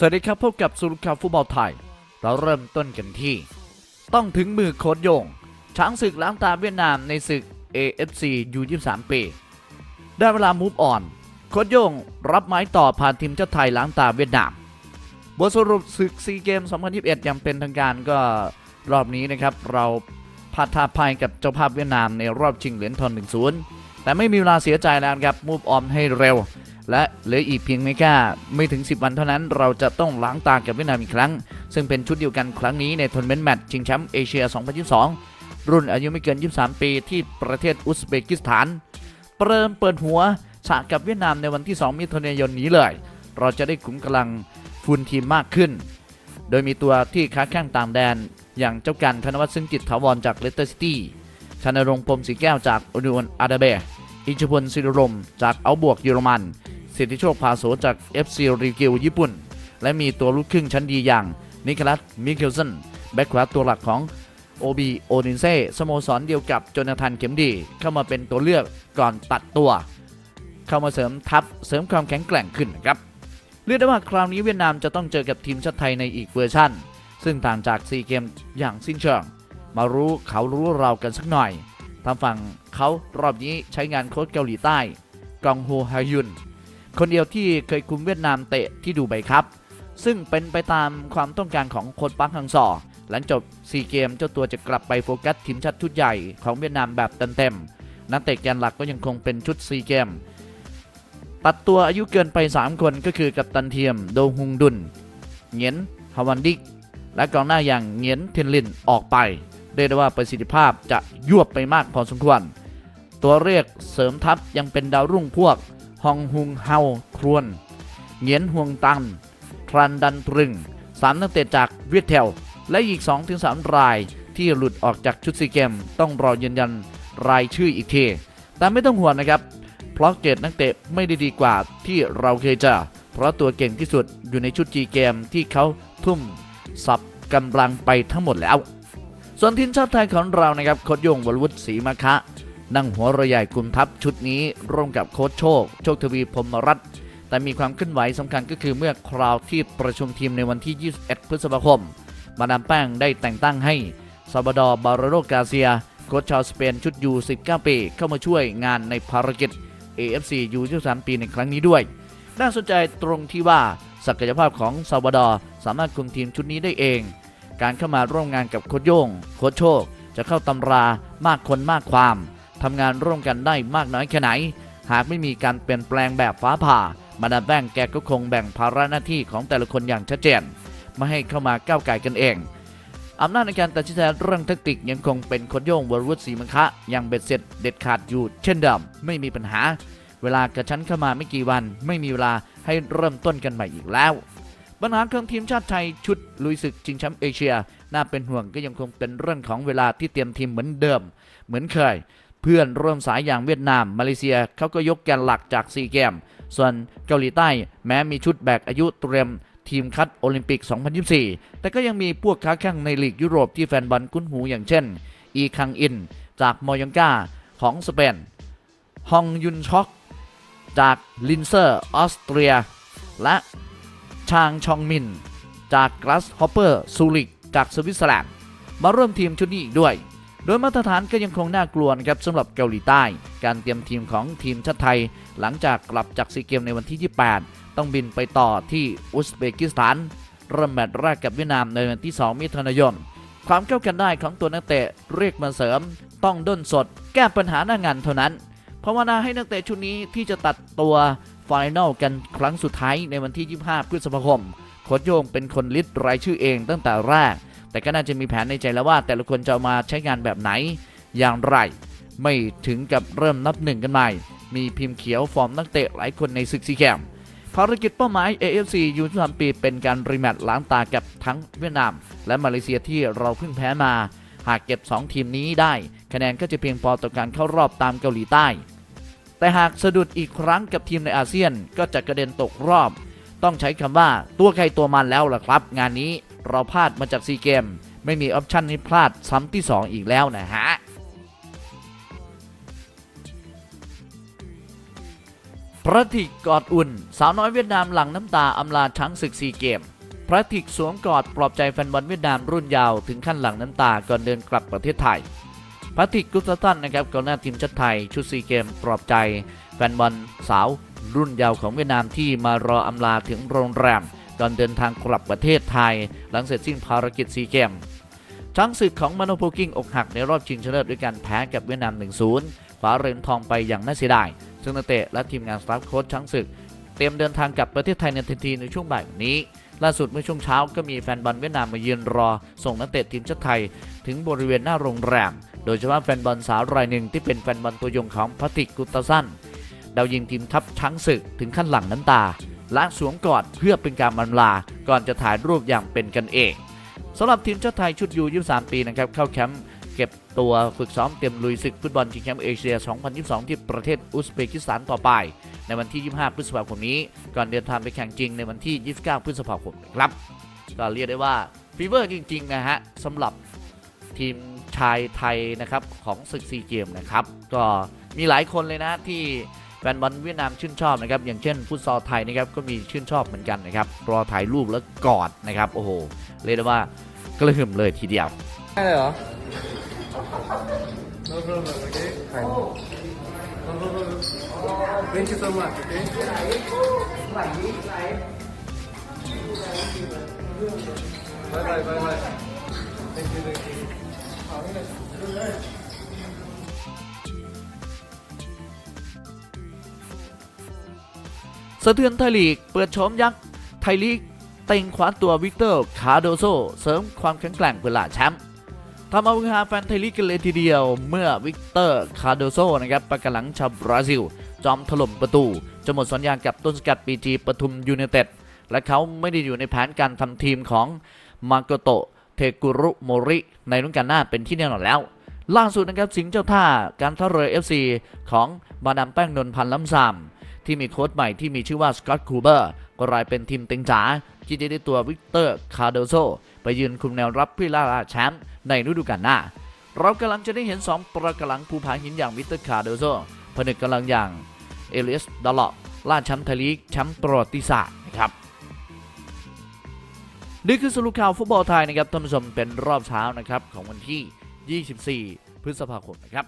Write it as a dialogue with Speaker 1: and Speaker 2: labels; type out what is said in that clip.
Speaker 1: สวัสดีครับพบกับสุรุข่าวฟุตบอลไทย เราเริ่มต้นกันที่ ต้องถึงมือโค้ชโยง ช้างศึกล้างตาเวียดนามในศึก AFC U23 ปีได้เวลามูฟออนโค้ชโยงรับไม้ต่อผ่านทีมชาติไทยล้างตาเวียดนามบทสรุปศึกซีเกม 2021 อย่างเป็นทางการก็รอบนี้นะครับ เราพาดท่าพายกับเจ้าภาพเวียดนามในรอบชิงเหรียญทอง1-0แต่ไม่มีเวลาเสียใจแล้วครับมูฟออนให้เร็ว และเหลืออีกเพียงไม่แค่ไม่ถึง 10 วันเท่านั้นเราจะต้องล้างตากับเวียดนามอีกครั้ง ซึ่งเป็นชุดเดียวกันครั้งนี้ในทัวร์นาเมนต์แมตช์ชิงแชมป์เอเชีย 2022 รุ่นอายุไม่เกิน 23 ปีที่ประเทศอุซเบกิสถานเริ่มเปิดหัวฉากกับเวียดนามในวันที่ 2 มิถุนายนนี้เลย เราจะได้ขุมกำลังฟูนทีมมากขึ้น โดยมีตัวที่ค้าแข้งต่างแดน อย่างเจ้ากันธนวัฒน์ซึ่งจิตถาวรจากเลสเตอร์ซิตี้ชนรงค์พรมสีแก้วจากอุดรอาดาเบอิชพลศิรรมจากเอาบวกเยอรมัน สิทธิโชคพาโสจาก FC ริกิวญี่ปุ่น และมีตัวลูกครึ่งชั้นดีอย่าง นิคลัส มิเคลสัน แบ็คขวาตัวหลักของโอบีโอดินเซ่สโมสรเดียวกับโจนาธานเข็มดี เข้ามาเป็นตัวเลือกก่อนตัดตัว เข้ามาเสริมทัพเสริมความแข็งแกร่งขึ้นนะครับเรียกได้ว่าคราวนี้เวียดนามจะต้องเจอกับทีมชาติไทยในอีกเวอร์ชั่น ซึ่งต่างจากซีเกมอย่างสิ้นเชิง มารู้เขารู้เรากันสักหน่อยทางฝั่งเขารอบนี้ใช้งานโค้ชเกาหลีใต้ กองโฮฮายุน คนเดียวที่เคยคุมเวียดนามเตะที่ดูไบครับ ซึ่งเป็นไปตามความต้องการของโค้ชปักฮังซอหลังจบซีเกมเจ้าตัวจะกลับไปโฟกัสทีมชาติชุดใหญ่ของเวียดนามแบบเต็มๆนักเตะแกนหลักก็ยังคงเป็นชุดซีเกม ตัดตัวอายุเกินไป 3 คนก็คือกัปตันเทียมโดฮุงดุนเงียนฮาวันดิก และกองหน้าอย่างเงียนเทนลินออกไปเรียกได้ว่าประสิทธิภาพจะยวบไปมากพอสมควร ตัวเรียกเสริมทัพยังเป็นดาวรุ่งพวก ฮองฮุงเฮาครวนเหงียนฮวงตันทรันดันตรึงสามนักเตะจากเวียดเทลและอีก 2-3 รายที่หลุดออกจากชุดซีเกม ต้องรอยืนยันรายชื่ออีกที แต่ไม่ต้องห่วงนะครับ เพราะเกรดนักเตะไม่ได้ดีกว่าที่เราเคยเจอเพราะตัวเก่งที่สุดอยู่ในชุดจีเกมที่เขาทุ่มสับกำลังไปทั้งหมดแล้ว ส่วนทีมชาติไทยของเรานะครับโค้ชโยงวรวุฒิศรีมาคะ นั่งหัวเระใหญ่กลุ่มทัพชุดนี้ร่วมกับโค้ชโชค โชคทวีพรมรัตน์แต่มีความเคลื่อนไหวสำคัญก็คือเมื่อคราวที่ประชุมทีมในวันที่ 21 พฤษภาคม มาดามแป้งได้แต่งตั้งให้ซาบาดอบาโรโรกาเซีย โค้ชชาวสเปนชุดยู19 ปี เข้ามาช่วยงานในภารกิจ AFC U23 ปีในครั้งนี้ด้วย น่าสนใจตรงที่ว่าศักยภาพของซาวาดอสามารถคุมทีมชุดนี้ได้เอง การเข้ามาร่วมงานกับโค้ชโย่งโค้ชโชค จะเข้าตำรามากคนมากความ ทำงานร่วมกันได้มากน้อยแค่ไหน หากไม่มีการเปลี่ยนแปลงแบบฟ้าผ่ามาดามแป้งแกก็คงแบ่งภาระหน้าที่ของแต่ละคนอย่างชัดเจน ไม่ให้เข้ามาก้าวไก่กันเองอำนาจในการตัดสินใจเรื่องแทคติกยังคงเป็นค้ชโยงวรวุฒิศรีมังคะยังเบ็ดเสร็จเด็ดขาดอยู่เช่นเดิมไม่มีปัญหา เวลากระชั้นเข้ามาไม่กี่วัน ไม่มีเวลาให้เริ่มต้นกันใหม่อีกแล้วปัญหาของทีมชาติไทยชุดลุยศึกชิงแชมป์เอเชีย น่าเป็นห่วงก็ยังคงเป็นเรื่องของเวลาที่เตรียมทีมเหมือนเดิม เหมือนเคย เพื่อนร่วมสายอย่างเวียดนาม มาเลเซียเขาก็ยกแกนหลักจากซีเกม ส่วนเกาหลีใต้แม้มีชุดแบกอายุเตรียมทีมคัดโอลิมปิก 2024 แต่ก็ยังมีพวกค้าแข่งในลีกยุโรปที่แฟนบอลคุ้นหูอย่างเช่น อีคังอิน จากมอยังกาของสเปน ฮองยุนช็อก จากลินเซอร์ออสเตรีย และชางชองมิน จากก a สฮอปเปอร์ซูริก จากสวิตเซอร์แลนด์ มาร่วมทีมชุดนี้อีกด้วย โดยมาตรฐานก็ยังคงน่ากลัวนะครับสำหรับเกาหลีใต้ การเตรียมทีมของทีมชาติไทย หลังจากกลับจากซีเกมในวันที่ 28 ต้องบินไปต่อที่อุซเบกิสถานเริ่มแมตช์แรกกับเวียดนามในวันที่ 2 มิถุนายน ความเข้ากันได้ของตัวนักเตะเรียกมาเสริม ต้องด้นสด แก้ปัญหาหน้างานเท่านั้นภาวนาให้นักเตะชุดนี้ที่จะตัดตัวไฟนอลกันครั้งสุดท้ายในวันที่ 25 พฤษภาคมโคชโยงเป็นคนลิสต์รายชื่อเองตั้งแต่แรก แต่ก็น่าจะมีแผนในใจแล้วว่า แต่ละคนจะมาใช้งานแบบไหนอย่างไร ไม่ถึงกับเริ่มนับหนึ่งกันใหม่ มีพิมพ์เขียวฟอร์มนักเตะหลายคนในศึกซีแคมภารกิจเป้าหมาย AFC ยู23ปีเป็นการรีแมตช์ล้างตากับทั้งเวียดนาม และมาเลเซียที่เราเพิ่งแพ้มา หากเก็บ 2 ทีมนี้ได้ คะแนนก็จะเพียงพอต่อการเข้ารอบตามเกาหลีใต้ แต่หากสะดุดอีกครั้งกับทีมในอาเซียนก็จะกระเด็นตกรอบ ต้องใช้คำว่าตัวใครตัวมันแล้วล่ะครับ งานนี้ เราพลาดมาจากซีเกม ไม่มีออปชั่นให้พลาดซ้ำที่ 2 อีกแล้วนะฮะพระติกกอดอุ่น สาวน้อยเวียดนามหลังน้ำตาอำลาช้างศึกซีเกม พระติกสวมกอดปลอบใจแฟนบอลเวียดนามรุ่นยาวถึงขั้นหลังน้ำตาก่อนเดินกลับประเทศไทยพระติกกุสตันนะครับกองหน้าทีมชาติไทยชุดซีเกมปลอบใจ แฟนบอลสาวรุ่นยาวของเวียดนามที่มารออำลาถึงโรงแรม ก่อนเดินทางกลับประเทศไทย หลังเสร็จสิ้นภารกิจซีเกมช้างศึกของมาโนโพกิ้งอกหักในรอบชิงชนะเลิศด้วยการแพ้กับเวียดนาม 1-0คว้าเหรียญทองไปอย่างน่าเสียดาย ซึ่งนักเตะและทีมงานสตาฟโค้ชช้างศึก เตรียมเดินทางกลับประเทศไทยในทันทีในช่วงบ่ายวันนี้ ล่าสุดเมื่อช่วงเช้าก็มีแฟนบอลเวียดนามมายืนรอ ส่งนักเตะทีมชาติไทย ถึงบริเวณหน้าโรงแรม โดยเฉพาะแฟนบอลสาวรายหนึ่งที่เป็นแฟนบอลตัวยงของพัติกุตตสันดาวยิงทีมทัพช้างศึกถึงขั้นหลั่งน้ำตา และสวมกอดเพื่อเป็นการบรรลา ก่อนจะถ่ายรูปอย่างเป็นกันเองสำหรับทีมชาติไทยชุดยู23 ปีนะครับเข้าแคมป์เก็บตัวฝึกซ้อมเตรียมลุยศึกฟุตบอลชิงแชมป์เอเชีย 2022 ที่ประเทศอุซเบกิสถานต่อไป ในวันที่ 25 พฤษภาคมนี้ ก่อนเดินทางไปแข่งจริงในวันที่ 29 พฤษภาคมครับก็เรียกได้ว่าฟีเวอร์จริงๆนะฮะสำหรับทีมชายไทยนะครับของศึกซีเกมนะครับ ก็มีหลายคนเลยนะที่ แฟนบอลเวียดนามชื่นชอบนะครับอย่างเช่นฟุตซอลไทยนะครับก็มีชื่นชอบเหมือนกันนะครับรอถ่ายรูปแล้วกอดนะครับโอ้โหเรียกได้ว่ากระหึ่มเลยทีเดียว
Speaker 2: ได้เลยเหรอ No problem, okay? Fine. No problem. Thank you so much, okay? Bye bye, bye bye. Thank you, thank you.
Speaker 1: สะเทือนไทยลีก เปิดโฉมยักษ์ไทยลีกเต็งคว้าตัววิกเตอร์คาโดโซ เสริมความแข็งแกร่งเพื่อล่าแชมป์ทำเอาฮือฮาแฟนไทยลีกกันเลยทีเดียวเมื่อวิกเตอร์คาโดโซนะครับประกันหลังชาวบราซิล จอมถล่มประตูจะหมดสัญญากับต้นสกัดปีจีปทุมยูไนเต็ดและเขาไม่ได้อยู่ในแผนการทำทีมของมาโกโตะเทกุรุโมริในรุ่นการหน้าเป็นที่แน่นอนแล้วล่าสุดนะครับสิงห์เจ้าท่าการท่าเรือ FC ของมาดามแป้งนนพันธ์ล้ำซำ ที่มีโค้ชใหม่ที่มีชื่อว่าสกอตคูเบอร์ก็กลายเป็นทีมเต็งจ๋าที่จะได้ตัววิกเตอร์คาร์โดโซไปยืนคุมแนวรับพื่ล่าแชมป์ในฤดูกาลหน้า เรากำลังจะได้เห็น 2 ประกำลังภูผาหินอย่างวิกเตอร์คาร์โดโซผนึกกำลังอย่างเอลิสดอลล็อกล่าแชมป์ไทยลีกแชมป์ประวัติศาสตร์นะครับนี่คือสรุปข่าวฟุตบอลไทยนะครับท่านผู้ชมเป็นรอบเช้านะครับของวันที่ 24 พฤษภาคมนะครับ